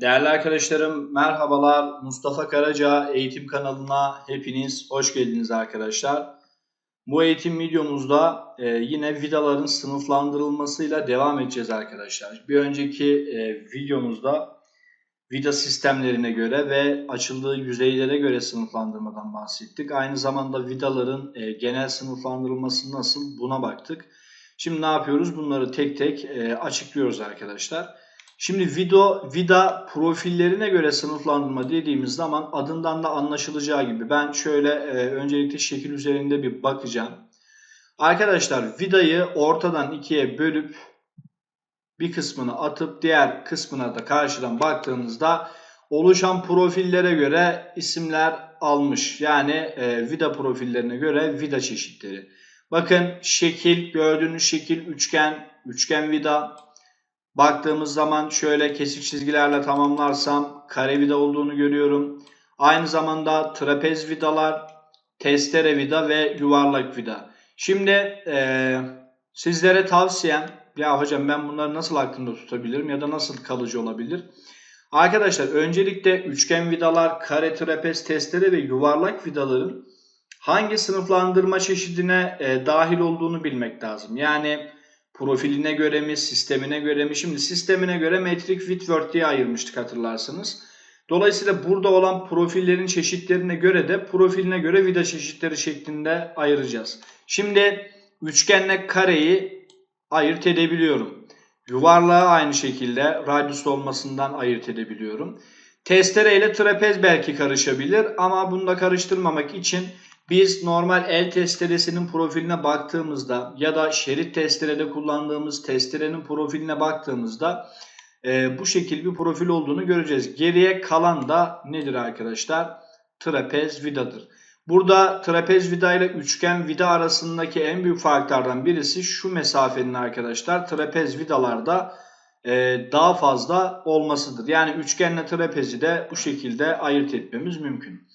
Değerli arkadaşlarım merhabalar. Mustafa Karaca eğitim kanalına hepiniz hoş geldiniz arkadaşlar. Bu eğitim videomuzda e, yine vidaların sınıflandırılmasıyla devam edeceğiz arkadaşlar. Bir önceki e, videomuzda vida sistemlerine göre ve açıldığı yüzeylere göre sınıflandırmadan bahsettik. Aynı zamanda vidaların e, genel sınıflandırılması nasıl buna baktık. Şimdi ne yapıyoruz? Bunları tek tek e, açıklıyoruz arkadaşlar. Şimdi video, vida profillerine göre sınıflandırma dediğimiz zaman adından da anlaşılacağı gibi ben şöyle e, öncelikle şekil üzerinde bir bakacağım. Arkadaşlar vidayı ortadan ikiye bölüp bir kısmını atıp diğer kısmına da karşıdan baktığınızda oluşan profillere göre isimler almış. Yani e, vida profillerine göre vida çeşitleri. Bakın şekil gördüğünüz şekil üçgen, üçgen vida. Baktığımız zaman şöyle kesik çizgilerle tamamlarsam kare vida olduğunu görüyorum. Aynı zamanda trapez vidalar, testere vida ve yuvarlak vida. Şimdi e, sizlere tavsiyem ya hocam ben bunları nasıl aklımda tutabilirim ya da nasıl kalıcı olabilir? Arkadaşlar öncelikle üçgen vidalar, kare, trapez, testere ve yuvarlak vidaların hangi sınıflandırma çeşidine e, dahil olduğunu bilmek lazım. Yani profiline göre mi, sistemine göre mi? Şimdi sistemine göre metrik Whitworth diye ayırmıştık hatırlarsınız. Dolayısıyla burada olan profillerin çeşitlerine göre de profiline göre vida çeşitleri şeklinde ayıracağız. Şimdi üçgenle kareyi ayırt edebiliyorum. Yuvarlağı aynı şekilde radyus olmasından ayırt edebiliyorum. Testere ile trapez belki karışabilir ama bunu da karıştırmamak için biz normal el testeresinin profiline baktığımızda ya da şerit testerede kullandığımız testerenin profiline baktığımızda e, bu şekil bir profil olduğunu göreceğiz. Geriye kalan da nedir arkadaşlar? Trapez vidadır. Burada trapez vida ile üçgen vida arasındaki en büyük farklardan birisi şu mesafenin arkadaşlar trapez vidalarda e, daha fazla olmasıdır. Yani üçgenle trapezi de bu şekilde ayırt etmemiz mümkün.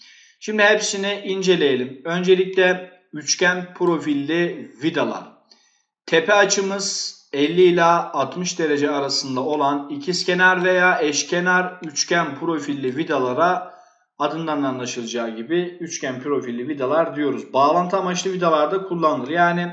Şimdi hepsini inceleyelim. Öncelikle üçgen profilli vidalar. Tepe açımız 50 ila 60 derece arasında olan ikizkenar veya eşkenar üçgen profilli vidalara adından anlaşılacağı gibi üçgen profilli vidalar diyoruz. Bağlantı amaçlı vidalarda kullanılır. Yani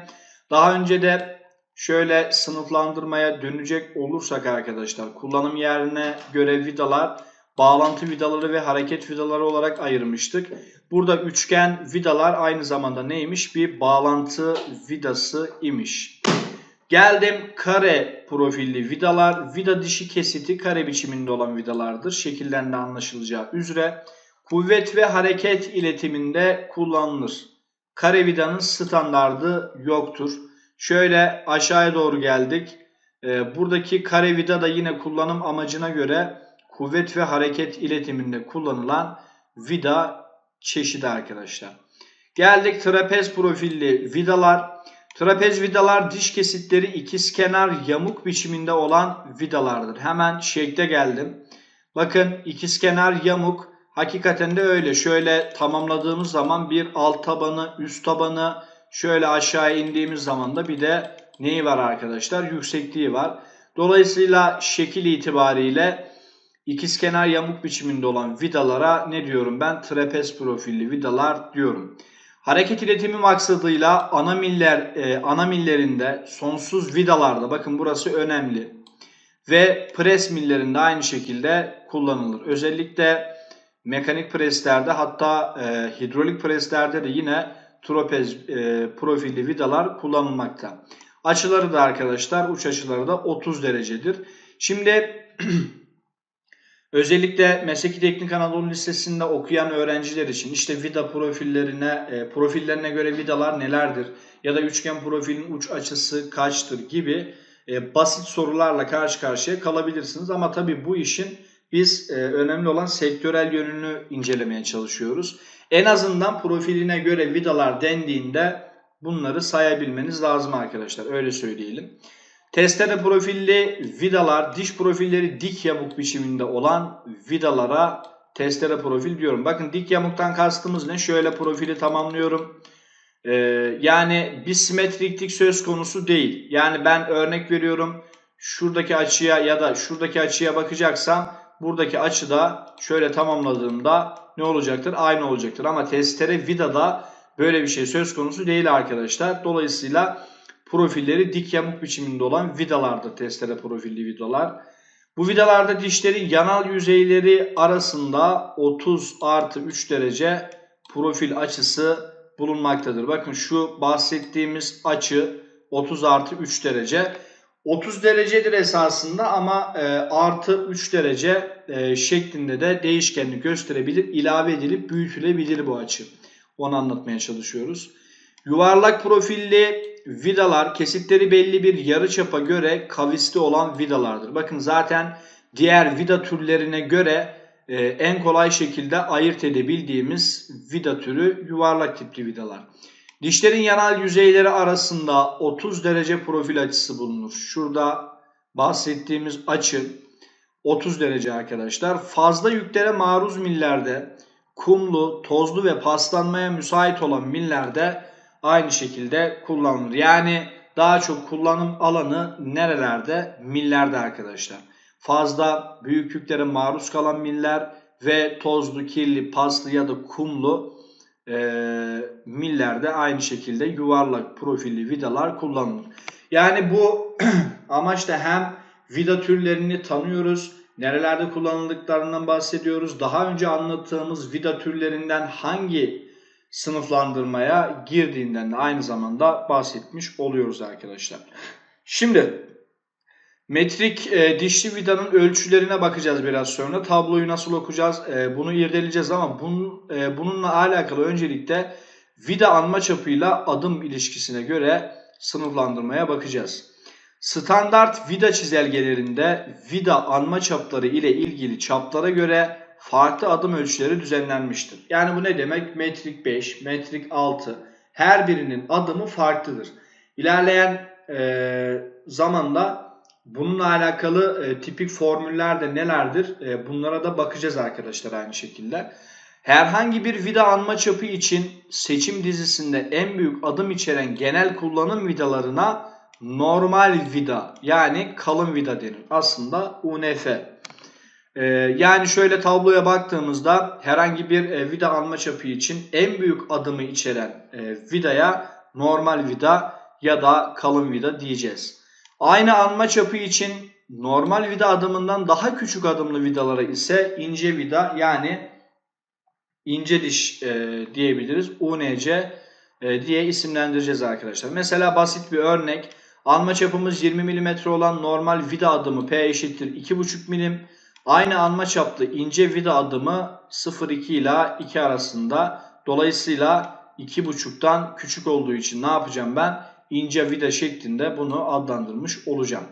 daha önce de şöyle sınıflandırmaya dönecek olursak arkadaşlar kullanım yerine göre vidalar bağlantı vidaları ve hareket vidaları olarak ayırmıştık. Burada üçgen vidalar aynı zamanda neymiş? Bir bağlantı vidası imiş. Geldim kare profilli vidalar. Vida dişi kesiti kare biçiminde olan vidalardır. Şekilden de anlaşılacağı üzere. Kuvvet ve hareket iletiminde kullanılır. Kare vidanın standardı yoktur. Şöyle aşağıya doğru geldik. Ee, buradaki kare vida da yine kullanım amacına göre kuvvet ve hareket iletiminde kullanılan vida çeşidi arkadaşlar. Geldik trapez profilli vidalar. Trapez vidalar diş kesitleri ikizkenar yamuk biçiminde olan vidalardır. Hemen şekle geldim. Bakın ikizkenar yamuk hakikaten de öyle. Şöyle tamamladığımız zaman bir alt tabanı, üst tabanı, şöyle aşağı indiğimiz zaman da bir de neyi var arkadaşlar? Yüksekliği var. Dolayısıyla şekil itibariyle ikizkenar yamuk biçiminde olan vidalara ne diyorum ben? Trapez profilli vidalar diyorum. Hareket iletimi maksadıyla ana miller e, ana millerinde sonsuz vidalarda bakın burası önemli. Ve pres millerinde aynı şekilde kullanılır. Özellikle mekanik preslerde hatta e, hidrolik preslerde de yine trapez e, profilli vidalar kullanılmakta. Açıları da arkadaşlar uç açıları da 30 derecedir. Şimdi Özellikle Mesleki Teknik Anadolu Lisesi'nde okuyan öğrenciler için işte vida profillerine, e, profillerine göre vidalar nelerdir ya da üçgen profilin uç açısı kaçtır gibi e, basit sorularla karşı karşıya kalabilirsiniz. Ama tabii bu işin biz e, önemli olan sektörel yönünü incelemeye çalışıyoruz. En azından profiline göre vidalar dendiğinde bunları sayabilmeniz lazım arkadaşlar. Öyle söyleyelim. Testere profilli vidalar, diş profilleri dik yamuk biçiminde olan vidalara testere profil diyorum. Bakın dik yamuktan kastımız ne? Şöyle profili tamamlıyorum. Ee, yani bir simetriklik söz konusu değil. Yani ben örnek veriyorum şuradaki açıya ya da şuradaki açıya bakacaksam buradaki açı da şöyle tamamladığımda ne olacaktır? Aynı olacaktır. Ama testere vidada böyle bir şey söz konusu değil arkadaşlar. Dolayısıyla profilleri dik yamuk biçiminde olan vidalardır testere profilli vidalar. Bu vidalarda dişlerin yanal yüzeyleri arasında 30 artı 3 derece profil açısı bulunmaktadır. Bakın şu bahsettiğimiz açı 30 artı 3 derece. 30 derecedir esasında ama e, artı 3 derece e, şeklinde de değişkenlik gösterebilir. ilave edilip büyütülebilir bu açı. Onu anlatmaya çalışıyoruz. Yuvarlak profilli vidalar kesitleri belli bir yarıçapa göre kavisli olan vidalardır. Bakın zaten diğer vida türlerine göre e, en kolay şekilde ayırt edebildiğimiz vida türü yuvarlak tipli vidalar. Dişlerin yanal yüzeyleri arasında 30 derece profil açısı bulunur. Şurada bahsettiğimiz açı 30 derece arkadaşlar. Fazla yüklere maruz millerde, kumlu, tozlu ve paslanmaya müsait olan millerde aynı şekilde kullanılır. Yani daha çok kullanım alanı nerelerde? Millerde arkadaşlar. Fazla büyük yüklere maruz kalan miller ve tozlu, kirli, paslı ya da kumlu e, millerde aynı şekilde yuvarlak profilli vidalar kullanılır. Yani bu amaçla hem vida türlerini tanıyoruz, nerelerde kullanıldıklarından bahsediyoruz. Daha önce anlattığımız vida türlerinden hangi sınıflandırmaya girdiğinden de aynı zamanda bahsetmiş oluyoruz arkadaşlar. Şimdi metrik e, dişli vidanın ölçülerine bakacağız biraz sonra. Tabloyu nasıl okuyacağız e, bunu irdeleyeceğiz ama bunun, e, bununla alakalı öncelikle vida anma çapıyla adım ilişkisine göre sınıflandırmaya bakacağız. Standart vida çizelgelerinde vida anma çapları ile ilgili çaplara göre farklı adım ölçüleri düzenlenmiştir. Yani bu ne demek? Metrik 5, metrik 6 her birinin adımı farklıdır. İlerleyen e, zamanda bununla alakalı e, tipik formüller de nelerdir? E, bunlara da bakacağız arkadaşlar aynı şekilde. Herhangi bir vida anma çapı için seçim dizisinde en büyük adım içeren genel kullanım vidalarına normal vida yani kalın vida denir. Aslında UNF. Ee, yani şöyle tabloya baktığımızda herhangi bir e, vida alma çapı için en büyük adımı içeren e, vidaya normal vida ya da kalın vida diyeceğiz. Aynı anma çapı için normal vida adımından daha küçük adımlı vidalara ise ince vida yani ince diş e, diyebiliriz. UNC e, diye isimlendireceğiz arkadaşlar. Mesela basit bir örnek. Alma çapımız 20 mm olan normal vida adımı P eşittir 2,5 mm. Aynı anma çaplı ince vida adımı 0,2 ile 2 arasında. Dolayısıyla 2,5'tan küçük olduğu için ne yapacağım ben? İnce vida şeklinde bunu adlandırmış olacağım.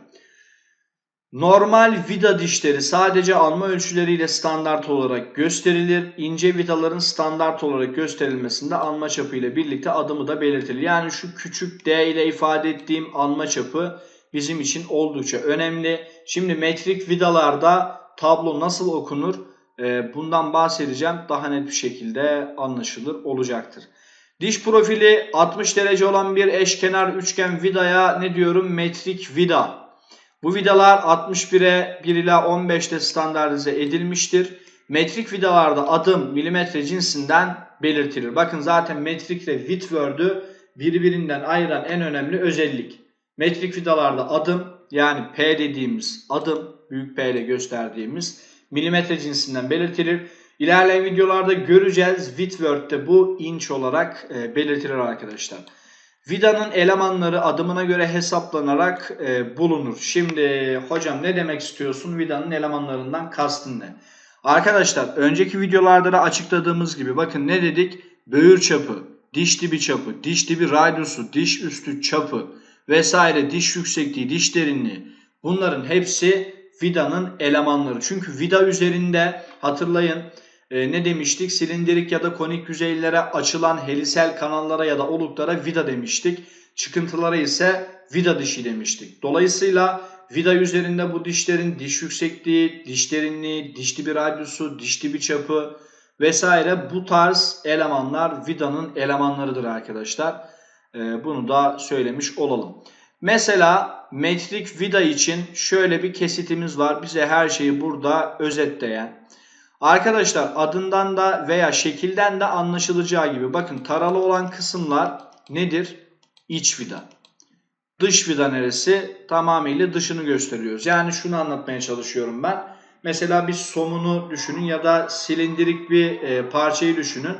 Normal vida dişleri sadece alma ölçüleriyle standart olarak gösterilir. İnce vidaların standart olarak gösterilmesinde alma çapı ile birlikte adımı da belirtilir. Yani şu küçük d ile ifade ettiğim alma çapı bizim için oldukça önemli. Şimdi metrik vidalarda tablo nasıl okunur e, bundan bahsedeceğim. Daha net bir şekilde anlaşılır olacaktır. Diş profili 60 derece olan bir eşkenar üçgen vidaya ne diyorum? Metrik vida. Bu vidalar 61'e 1 ila 15'te standartize edilmiştir. Metrik vidalarda adım milimetre cinsinden belirtilir. Bakın zaten metrik ve Whitworth'ü birbirinden ayıran en önemli özellik. Metrik vidalarda adım yani P dediğimiz adım büyük P ile gösterdiğimiz milimetre cinsinden belirtilir. İlerleyen videolarda göreceğiz. Whitworth'te bu inç olarak e, belirtilir arkadaşlar. Vidanın elemanları adımına göre hesaplanarak e, bulunur. Şimdi hocam ne demek istiyorsun? Vidanın elemanlarından kastın ne? Arkadaşlar önceki videolarda da açıkladığımız gibi bakın ne dedik? Böğür çapı, diş dibi çapı, diş dibi radyusu, diş üstü çapı vesaire diş yüksekliği, diş derinliği bunların hepsi vidanın elemanları. Çünkü vida üzerinde hatırlayın e, ne demiştik? Silindirik ya da konik yüzeylere açılan helisel kanallara ya da oluklara vida demiştik. Çıkıntılara ise vida dişi demiştik. Dolayısıyla vida üzerinde bu dişlerin diş yüksekliği, diş derinliği, diş dibi radyusu, diş dibi çapı vesaire bu tarz elemanlar vidanın elemanlarıdır arkadaşlar. E, bunu da söylemiş olalım. Mesela metrik vida için şöyle bir kesitimiz var. Bize her şeyi burada özetleyen. Arkadaşlar adından da veya şekilden de anlaşılacağı gibi bakın taralı olan kısımlar nedir? İç vida. Dış vida neresi? Tamamıyla dışını gösteriyoruz. Yani şunu anlatmaya çalışıyorum ben. Mesela bir somunu düşünün ya da silindirik bir e, parçayı düşünün.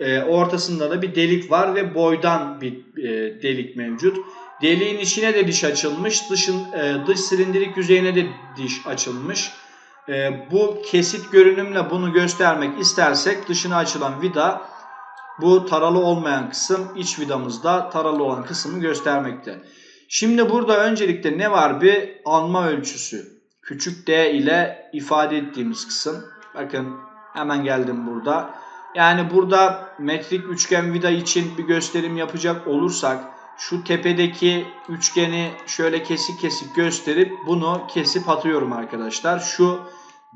E, ortasında da bir delik var ve boydan bir e, delik mevcut. Deliğin içine de diş açılmış, dışın e, dış silindirik yüzeyine de diş açılmış. E, bu kesit görünümle bunu göstermek istersek dışına açılan vida bu taralı olmayan kısım iç vidamızda taralı olan kısmı göstermekte. Şimdi burada öncelikle ne var? Bir alma ölçüsü. Küçük d ile ifade ettiğimiz kısım. Bakın hemen geldim burada. Yani burada metrik üçgen vida için bir gösterim yapacak olursak şu tepedeki üçgeni şöyle kesik kesik gösterip bunu kesip atıyorum arkadaşlar. Şu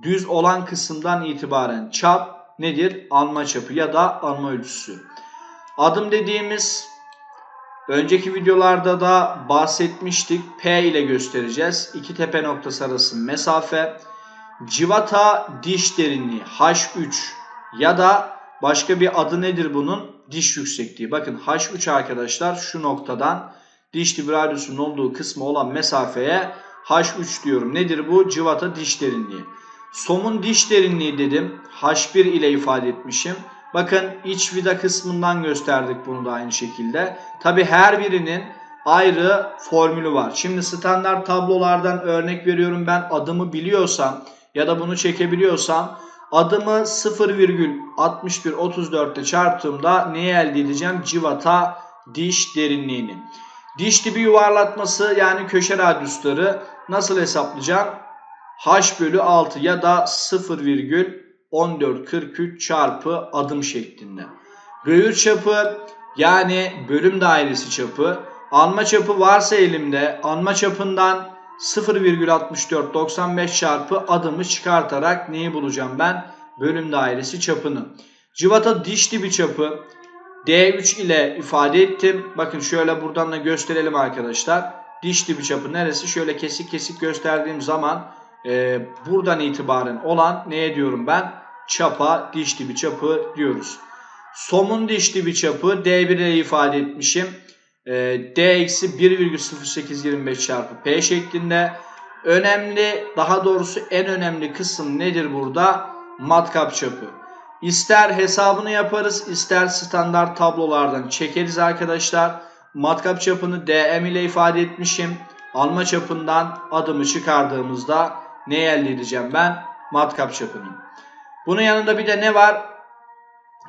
düz olan kısımdan itibaren çap nedir? Alma çapı ya da alma ölçüsü. Adım dediğimiz önceki videolarda da bahsetmiştik. P ile göstereceğiz. İki tepe noktası arası mesafe. Civata diş derinliği H3 ya da başka bir adı nedir bunun? Diş yüksekliği. Bakın H3 arkadaşlar şu noktadan diş dibi radyusunun olduğu kısmı olan mesafeye H3 diyorum. Nedir bu? Civata diş derinliği. Somun diş derinliği dedim. H1 ile ifade etmişim. Bakın iç vida kısmından gösterdik bunu da aynı şekilde. Tabi her birinin ayrı formülü var. Şimdi standart tablolardan örnek veriyorum ben adımı biliyorsam ya da bunu çekebiliyorsam adımı 0,6134 ile çarptığımda neyi elde edeceğim? Civata diş derinliğini. Diş dibi yuvarlatması yani köşe radyusları nasıl hesaplayacağım? h bölü 6 ya da 0,1443 çarpı adım şeklinde. Böğür çapı yani bölüm dairesi çapı. Anma çapı varsa elimde anma çapından 0,6495 çarpı adımı çıkartarak neyi bulacağım ben? Bölüm dairesi çapını. Civata diş dibi çapı D3 ile ifade ettim. Bakın şöyle buradan da gösterelim arkadaşlar. Diş dibi çapı neresi? Şöyle kesik kesik gösterdiğim zaman e, buradan itibaren olan neye diyorum ben? Çapa, diş dibi çapı diyoruz. Somun diş dibi çapı D1 ile ifade etmişim. E, D eksi 1,0825 çarpı P şeklinde. Önemli, daha doğrusu en önemli kısım nedir burada? Matkap çapı. İster hesabını yaparız, ister standart tablolardan çekeriz arkadaşlar. Matkap çapını DM ile ifade etmişim. Alma çapından adımı çıkardığımızda ne elde edeceğim ben? Matkap çapını. Bunun yanında bir de ne var?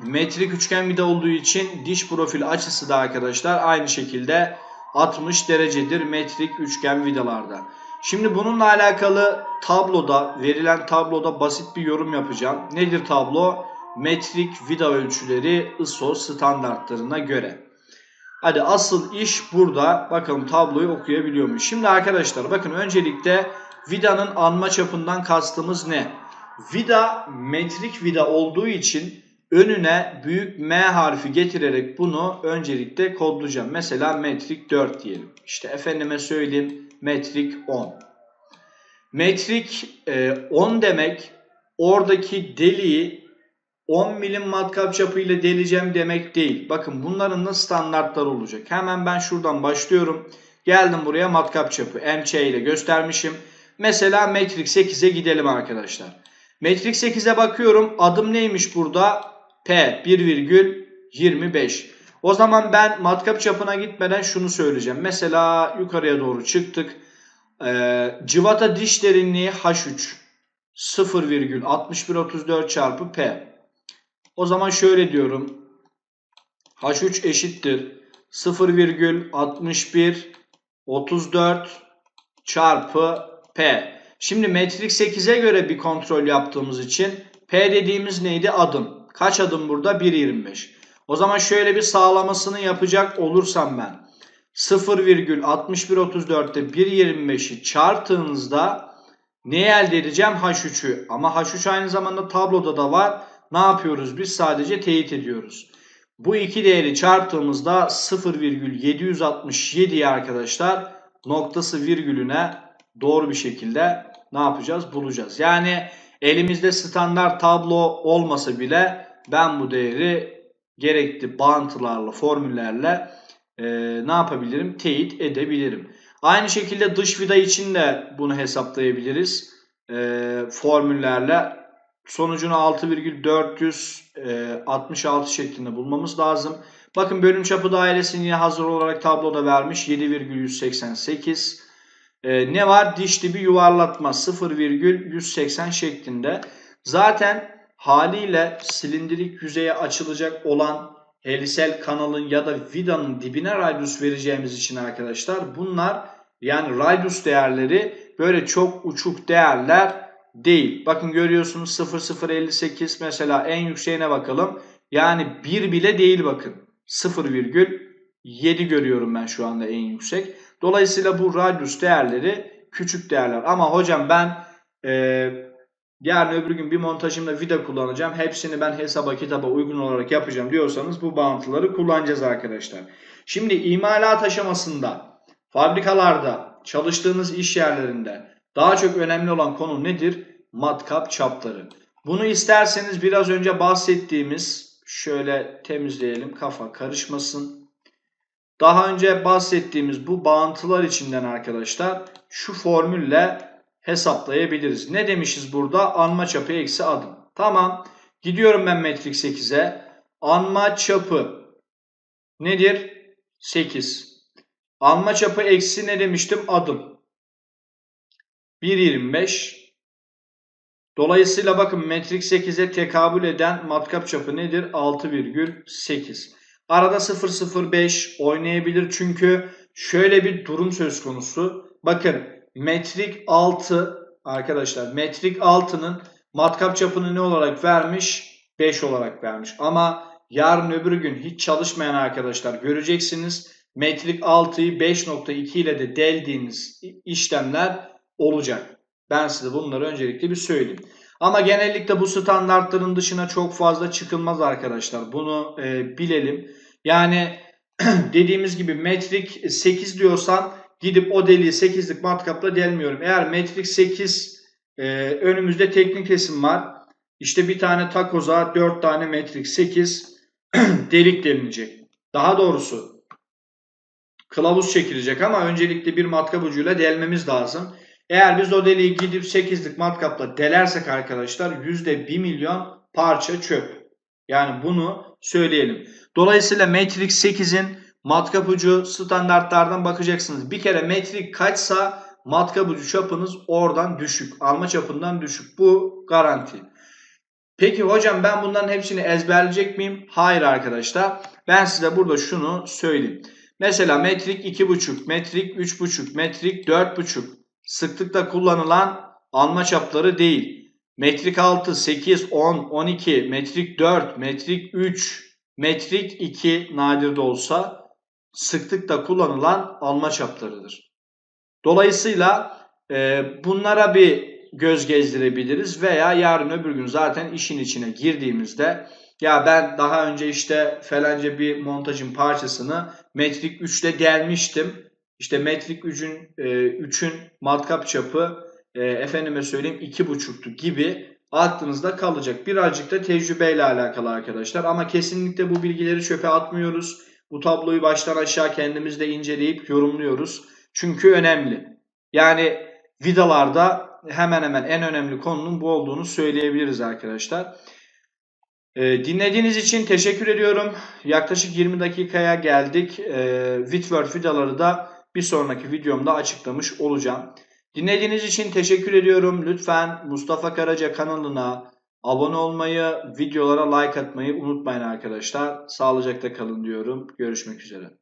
Metrik üçgen vida olduğu için diş profil açısı da arkadaşlar aynı şekilde 60 derecedir metrik üçgen vidalarda. Şimdi bununla alakalı tabloda, verilen tabloda basit bir yorum yapacağım. Nedir tablo? Metrik vida ölçüleri ISO standartlarına göre. Hadi asıl iş burada. Bakalım tabloyu okuyabiliyor muyum? Şimdi arkadaşlar bakın öncelikle vidanın anma çapından kastımız ne? Vida metrik vida olduğu için önüne büyük M harfi getirerek bunu öncelikle kodlayacağım. Mesela metrik 4 diyelim. İşte efendime söyleyeyim metrik 10. Metrik 10 e, demek oradaki deliği 10 milim matkap çapıyla deleceğim demek değil. Bakın bunların da standartları olacak. Hemen ben şuradan başlıyorum. Geldim buraya matkap çapı MC ile göstermişim. Mesela metrik 8'e gidelim arkadaşlar. Metrik 8'e bakıyorum. Adım neymiş burada? P 1,25. O zaman ben matkap çapına gitmeden şunu söyleyeceğim. Mesela yukarıya doğru çıktık. Ee, civata diş derinliği H3 0,6134 çarpı P. O zaman şöyle diyorum. H3 eşittir 0,6134 çarpı P. Şimdi metrik 8'e göre bir kontrol yaptığımız için P dediğimiz neydi? Adım. Kaç adım burada? 1.25. O zaman şöyle bir sağlamasını yapacak olursam ben 0,6134'te 1.25'i çarptığınızda neyi elde edeceğim? H3'ü. Ama H3 aynı zamanda tabloda da var. Ne yapıyoruz? Biz sadece teyit ediyoruz. Bu iki değeri çarptığımızda 0,767'yi arkadaşlar noktası virgülüne doğru bir şekilde ne yapacağız? Bulacağız. Yani elimizde standart tablo olmasa bile ben bu değeri gerekli bağıntılarla, formüllerle e, ne yapabilirim? Teyit edebilirim. Aynı şekilde dış vida için de bunu hesaplayabiliriz. E, formüllerle sonucunu 6,466 şeklinde bulmamız lazım. Bakın bölüm çapı dairesini hazır olarak tabloda vermiş 7,188. Ee, ne var? Diş dibi yuvarlatma 0,180 şeklinde. Zaten haliyle silindirik yüzeye açılacak olan helisel kanalın ya da vidanın dibine radius vereceğimiz için arkadaşlar bunlar yani radius değerleri böyle çok uçuk değerler değil. Bakın görüyorsunuz 0,058 mesela en yükseğine bakalım. Yani 1 bile değil bakın. 0,7 görüyorum ben şu anda en yüksek. Dolayısıyla bu radius değerleri küçük değerler. Ama hocam ben e, yarın öbür gün bir montajımda vida kullanacağım. Hepsini ben hesaba kitaba uygun olarak yapacağım diyorsanız bu bağıntıları kullanacağız arkadaşlar. Şimdi imalat aşamasında fabrikalarda çalıştığınız iş yerlerinde daha çok önemli olan konu nedir? Matkap çapları. Bunu isterseniz biraz önce bahsettiğimiz şöyle temizleyelim kafa karışmasın. Daha önce bahsettiğimiz bu bağıntılar içinden arkadaşlar şu formülle hesaplayabiliriz. Ne demişiz burada? Anma çapı eksi adım. Tamam. Gidiyorum ben metrik 8'e. Anma çapı nedir? 8. Anma çapı eksi ne demiştim? Adım. 1.25. Dolayısıyla bakın metrik 8'e tekabül eden matkap çapı nedir? 6,8. Arada 0,05 oynayabilir çünkü şöyle bir durum söz konusu. Bakın metrik 6 arkadaşlar metrik 6'nın matkap çapını ne olarak vermiş? 5 olarak vermiş. Ama yarın öbür gün hiç çalışmayan arkadaşlar göreceksiniz. Metrik 6'yı 5.2 ile de deldiğiniz işlemler olacak. Ben size bunları öncelikle bir söyleyeyim. Ama genellikle bu standartların dışına çok fazla çıkılmaz arkadaşlar. Bunu e, bilelim. Yani dediğimiz gibi metrik 8 diyorsan gidip o deliği 8'lik matkapla delmiyorum. Eğer metrik 8 e, önümüzde teknik resim var. İşte bir tane takoza 4 tane metrik 8 delik delinecek. Daha doğrusu kılavuz çekilecek ama öncelikle bir matkap ucuyla delmemiz lazım. Eğer biz o deliği gidip 8'lik matkapla delersek arkadaşlar %1 milyon parça çöp. Yani bunu söyleyelim. Dolayısıyla Matrix 8'in matkap ucu standartlardan bakacaksınız. Bir kere metrik kaçsa matkap ucu çapınız oradan düşük. Alma çapından düşük. Bu garanti. Peki hocam ben bunların hepsini ezberleyecek miyim? Hayır arkadaşlar. Ben size burada şunu söyleyeyim. Mesela metrik 2,5, metrik 3,5, metrik 4,5 sıklıkla kullanılan alma çapları değil. Metrik 6, 8, 10, 12, metrik 4, metrik 3, metrik 2 nadir de olsa sıklıkla kullanılan alma çaplarıdır. Dolayısıyla e, bunlara bir göz gezdirebiliriz veya yarın öbür gün zaten işin içine girdiğimizde ya ben daha önce işte falanca bir montajın parçasını metrik 3'te gelmiştim işte metrik 3'ün e, 3'ün matkap çapı e, efendime söyleyeyim 2.5'tu gibi aklınızda kalacak. Birazcık da tecrübeyle alakalı arkadaşlar. Ama kesinlikle bu bilgileri çöpe atmıyoruz. Bu tabloyu baştan aşağı kendimiz de inceleyip yorumluyoruz. Çünkü önemli. Yani vidalarda hemen hemen en önemli konunun bu olduğunu söyleyebiliriz arkadaşlar. Ee, dinlediğiniz için teşekkür ediyorum. Yaklaşık 20 dakikaya geldik. Ee, Whitworth vidaları da bir sonraki videomda açıklamış olacağım. Dinlediğiniz için teşekkür ediyorum. Lütfen Mustafa Karaca kanalına abone olmayı, videolara like atmayı unutmayın arkadaşlar. Sağlıcakla kalın diyorum. Görüşmek üzere.